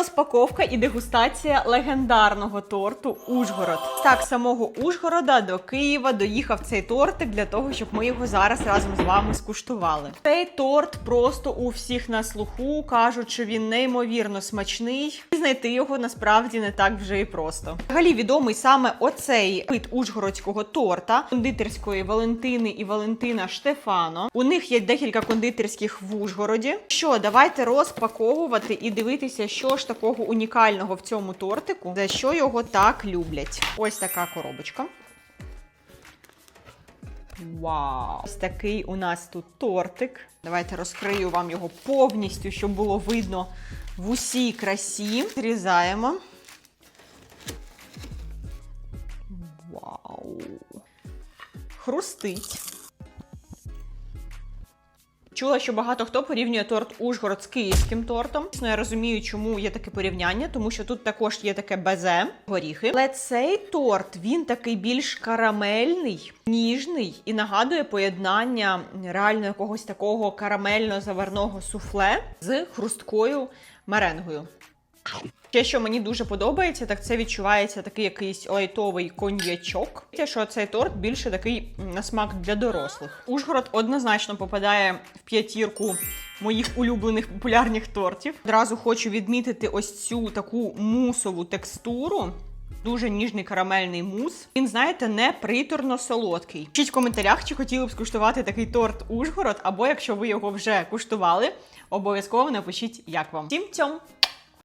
розпаковка і дегустація легендарного торту Ужгород. Так, самого Ужгорода до Києва доїхав цей тортик для того, щоб ми його зараз разом з вами скуштували. Цей торт просто у всіх на слуху кажуть, що він неймовірно смачний. Знайти його насправді не так вже і просто. Взагалі відомий саме оцей вид ужгородського торта кондитерської Валентини і Валентина Штефано. У них є декілька кондитерських в Ужгороді. Що, давайте розпаковувати і дивитися, що ж такого унікального в цьому тортику, за що його так люблять. Ось така коробочка. Вау! Ось такий у нас тут тортик. Давайте розкрию вам його повністю, щоб було видно в усій красі. Зрізаємо. Вау! Хрустить. Чула, що багато хто порівнює торт Ужгород з київським тортом. Звісно, я розумію, чому є таке порівняння, тому що тут також є таке безе, горіхи. Але цей торт він такий більш карамельний, ніжний і нагадує поєднання реально якогось такого карамельно-заварного суфле з хрусткою меренгою. Ще що мені дуже подобається, так це відчувається такий якийсь лайтовий коньячок. Те, що цей торт більше такий на смак для дорослих. Ужгород однозначно попадає в п'ятірку моїх улюблених популярних тортів. Одразу хочу відмітити ось цю таку мусову текстуру. Дуже ніжний карамельний мус. Він, знаєте, не приторно солодкий. Пишіть в коментарях, чи хотіли б скуштувати такий торт Ужгород, або якщо ви його вже куштували, обов'язково напишіть, як вам. Всім цьом!